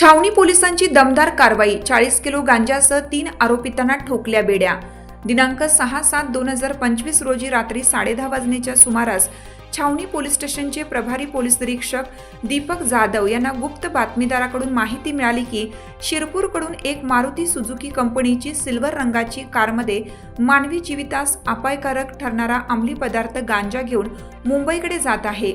छावणी पोलिसांची दमदार कारवाई. चाळीस किलो गांजासह तीन आरोपितांना ठोकल्या बेड्या. दिनांक सहा सात दोन हजार पंचवीस रोजी रात्री साडेदहा वाजण्याच्या सुमारास छावणी पोलीस स्टेशनचे प्रभारी पोलीस निरीक्षक दीपक जाधव यांना गुप्त बातमीदाराकडून माहिती मिळाली की शिरपूरकडून एक मारुती सुझुकी कंपनीची सिल्वर रंगाची कारमध्ये मानवी जीवितास अपायकारक ठरणारा अंमली पदार्थ गांजा घेऊन मुंबईकडे जात आहे.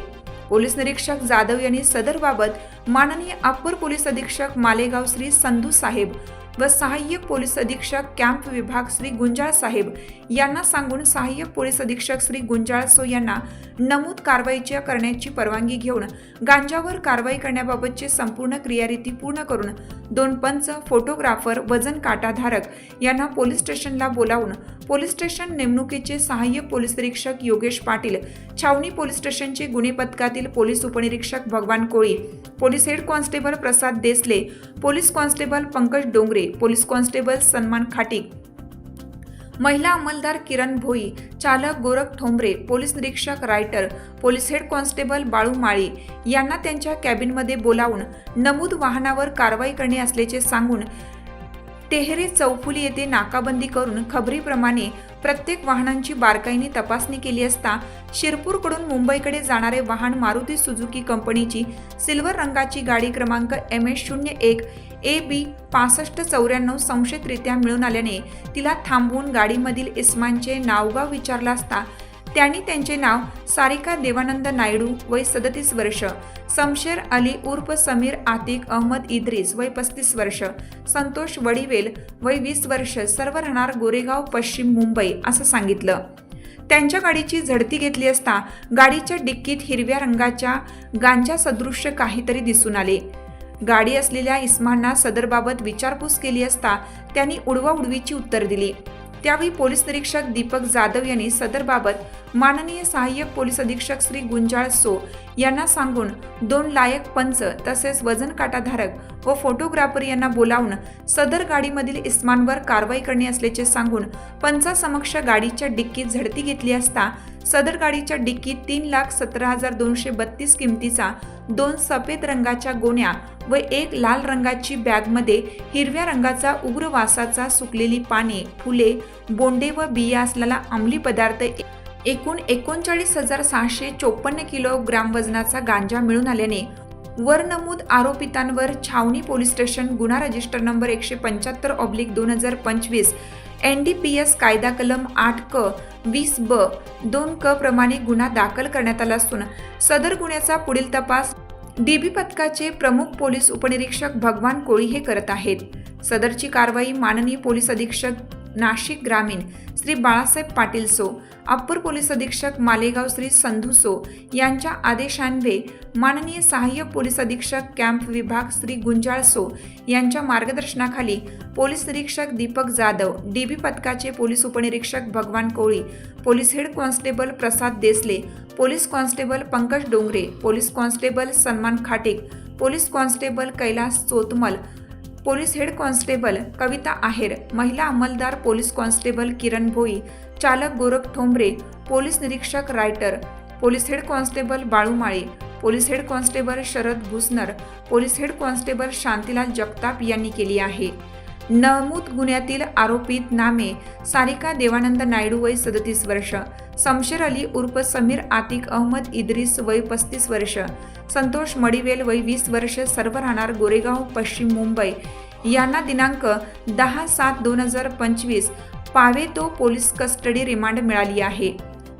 पोलीस निरीक्षक जाधव यांनी सदरबाबत माननीय अप्पर पोलीस अधीक्षक मालेगाव श्री संधू साहेब व सहाय्यक पोलीस अधीक्षक कॅम्प विभाग श्री गुंजाळ साहेब यांना सांगून सहाय्यक पोलीस अधीक्षक श्री गुंजाळसो यांना नमूद कारवाईच्या करण्याची परवानगी घेऊन गांजावर कारवाई करण्याबाबतची संपूर्ण क्रियारीती पूर्ण करून दोन पंच फोटोग्राफर वजन काटाधारक यांना पोलीस स्टेशनला बोलावून पोलीस स्टेशन नेमणुकीचे सहाय्यक पोलीस निरीक्षक योगेश पाटील छावणी पोलीस स्टेशनचे गुन्हे पथकातील पोलीस उपनिरीक्षक Bhagwan Koli police head constable Prasad Desale police constable Pankaj Dongre police constable Sanman Khatik. महिला अंमलदार किरण भोई चालक गोरख ठोंबरे पोलीस निरीक्षक writer police head constable Balu Mali यांना त्यांच्या कॅबिनमध्ये बोलावून नमूद वाहनावर कारवाई करणे असल्याचे सांगून टेहरे चौफुली येथे नाकाबंदी करून खबरीप्रमाणे प्रत्येक वाहनांची बारकाईने तपासणी केली असता शिरपूरकडून मुंबईकडे जाणारे वाहन मारुती सुझुकी कंपनीची सिल्वर रंगाची गाडी क्रमांक एम एस शून्य एक ए बी पासष्ट चौऱ्याण्णव संशयितरित्या मिळून आल्याने तिला थांबवून गाडीमधील इस्मानचे नावगाव विचारला असता त्यांनी त्यांचे नाव सारिका देवानंद नायडू वय सदतीस वर्ष समशेर अली उर्फ समीर आतिक अहमद इद्रिस वय पस्तीस वर्ष संतोष वडिवेल वय वीस वर्ष सर्व राहणार गोरेगाव पश्चिम मुंबई असं सांगितलं. त्यांच्या गाडीची झडती घेतली असता गाडीच्या डिक्कीत हिरव्या रंगाच्या गांजा सदृश्य काहीतरी दिसून आले. गाडी असलेल्या इस्मांना सदरबाबत विचारपूस केली असता त्यांनी उडवाउडवीची उत्तर दिली. त्यावेळी पोलीस निरीक्षक दीपक जाधव यांनी सदरबाबत माननीय सहाय्यक पोलीस अधीक्षक श्री गुंजाळ सो यांना सांगून दोन लायक पंच तसेच वजन काटाधारक व फोटोग्राफर यांना बोलावून सदर गाडीमधील इस्मानवर कारवाई करणे असल्याचे सांगून पंचासमक्ष गाडीच्या डिक्कीत झडती घेतली असता सदर गाडीच्या डिक्कीत तीन लाख सतरा हजार दोनशे बत्तीस किमतीचा दोन सफेद रंगाच्या गोण्या व एक लाल रंगाची बॅगमध्ये हिरव्या रंगाचा उग्र वासाचा सुकलेली पाने फुले बोंडे व बिया असलेला अंमली पदार्थ एकूण एकोणचाळीस हजार सहाशे चोपन्न किलोग्राम वजनाचा गांजा मिळून आल्याने वर नमूद आरोपितांवर छावणी पोलीस स्टेशन गुन्हा रजिस्टर नंबर एकशे पंच्याहत्तर ऑब्लिक दोन हजार पंचवीस एन डी पी एस कायदा कलम आठ क वीस ब दोन क प्रमाणे गुन्हा दाखल करण्यात आला असून सदर गुन्ह्याचा पुढील तपास डीबी पथकाचे प्रमुख पोलीस उपनिरीक्षक भगवान कोळी हे करत आहेत. सदरची कारवाई माननीय पोलीस अधीक्षक नाशिक ग्रामीण श्री बाळासाहेब पाटील सो अप्पर पोलीस अधीक्षक मालेगाव श्री संधू सो यांच्या आदेशान्वये माननीय सहाय्यक पोलीस अधीक्षक कॅम्प विभाग श्री गुंजाळ सो यांच्या मार्गदर्शनाखाली पोलीस निरीक्षक दीपक जाधव डीबी पथकाचे पोलीस उपनिरीक्षक Bhagwan Koli police head constable Prasad Desale police constable Pankaj Dongre police constable Sanman Khatek police constable Kailas Chotmal police head constable Kavita Aher महिला अंमलदार पोलीस कॉन्स्टेबल किरण भोई चालक Gorakh Thombare police निरीक्षक writer police head constable Balumale police head constable Sharad Bhusnar police head constable Shantilal Jagtap यांनी केली आहे. नमूद गुन्ह्यातील आरोपित नामे सारिका देवानंद नायडू वय सदतीस वर्ष. समशेर अली उर्फ समीर आतिक अहमद इद्रिस वय पस्तीस वर्ष संतोष मडिवेल वय वीस वर्ष सर्व राहणार गोरेगाव पश्चिम मुंबई. यांना दिनांक दहा सात दोन हजार पंचवीस पावेतो पोलीस कस्टडी रिमांड मिळाली आहे.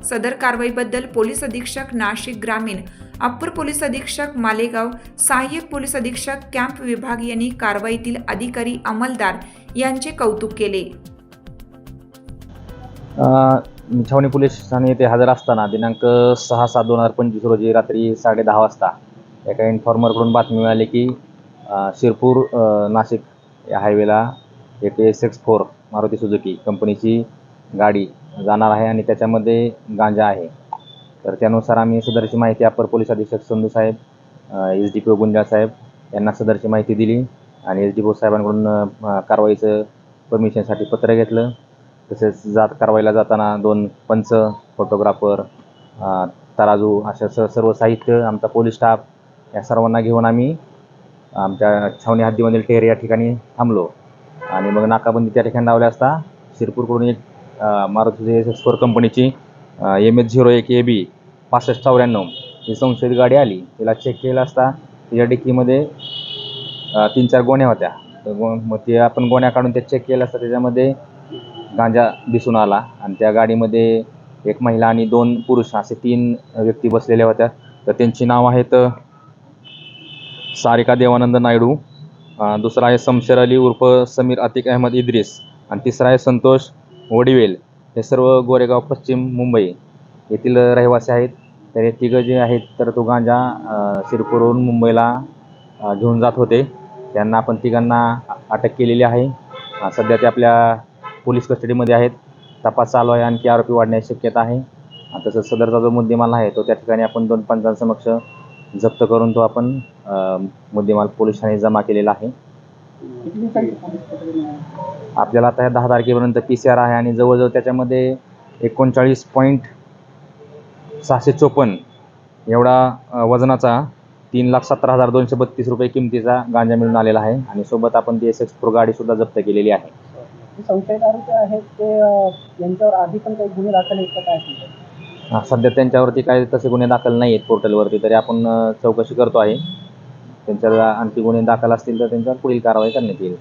सदर कारवाईबद्दल पोलीस अधीक्षक नाशिक ग्रामीण अप्पर पोलीस अधीक्षक मालेगाव सहाय्यक पोलीस अधीक्षक कॅम्प विभाग यांनी कारवाईतील अधिकारी अंमलदार यांचे कौतुक केले. छावणी पोलीस ठाणे येथे हजर असताना दिनांक सहा सात दोन हजार पंचवीस रोजी रात्री साडे दहा वाजता एका इन्फॉर्मरकडून बातमी मिळाली की शिरपूर नाशिक या हायवेला एक S X four Maruti Suzuki कंपनीची गाडी जाणार आहे आणि त्याच्यामध्ये गांजा आहे. तर त्यानुसार आम्ही सदरची माहिती अप्पर पोलीस अधीक्षक संधू साहेब S D P O Gunjal साहेब यांना सदरची माहिती दिली आणि एस डी पी ओ साहेबांकडून कारवाईचं परमिशनसाठी पत्र घेतलं. तसेच जात कारवाईला जाताना दोन पंच फोटोग्राफर तराजू अशा स सर्व साहित्य आमचा पोलीस स्टाफ या सर्वांना घेऊन आम्ही आमच्या छावणी हद्दीमधील टेर या ठिकाणी थांबलो. आणि मग नाकाबंदी त्या ठिकाणी लावल्या असता शिरपूरकडून एक मारुती फोर कंपनीची एम एच झिरो एक ए बी पासष्ट चौऱ्याण्णव ही संशयित गाडी आली. तिला चेक केलं असता तिच्या डिक्कीमध्ये तीन चार गोण्या होत्या. तर गो मग ते आपण गोण्या काढून त्या चेक केलं असता त्याच्यामध्ये गांजा दिसून आला. आणि त्या गाडीमध्ये एक महिला आणि दोन पुरुष असे तीन व्यक्ती बसलेल्या होत्या. तर त्यांची नाव आहेत सारिका देवानंद नायडू. दुसरा आहे समशेर अली उर्फ समीर अतिक अहमद इद्रिस. आणि तिसरा आहे संतोष वडिवेल. हे सर्व गोरेगाव पश्चिम मुंबई येथील रहिवासी आहेत. तर हे तिघं जे आहेत तर तो गांजा शिरपूरवरून शिरपूरहून मुंबईला घेऊन जात होते. त्यांना आपण तिघांना अटक केलेली आहे. सध्या ते आपल्या पोलीस कस्टडीमध्ये आहेत. तपास चालू आहे. आणखी आरोपी वाढण्याची शक्यता आहे. तसंच सदरचा जो मुद्देमाल आहे तो त्या ठिकाणी आपण दोन पंचांसमक्ष जप्त करून तो आपण मुद्देमाल पोलीस ठाणे जमा केलेला आहे? आपल्याला आता दहा तारखेपर्यंत पी सी आर आहे आणि जवळजवळ त्याच्यामध्ये एकोणचाळीस पॉईंट सहाशे चोपन्न एवढा वजनाचा तीन लाख सतरा हजार दोनशे बत्तीस रुपये किमतीचा गांजा मिळून आलेला आहे. आणि सोबत आपण ती एस एक्स प्रो गाडीसुद्धा जप्त केलेली आहे. जे आहेत ते यांच्यावर आधी पण काही गुन्हे दाखल आहेत का काय? हा, सध्या त्यांच्यावरती काही तसे गुन्हे दाखल नाही आहेत पोर्टलवरती तरी आपण चौकशी करतो आहे. त्यांच्यावर आणखी गुन्हे दाखल असतील तर त्यांच्यावर पुढील कारवाई करण्यात येईल.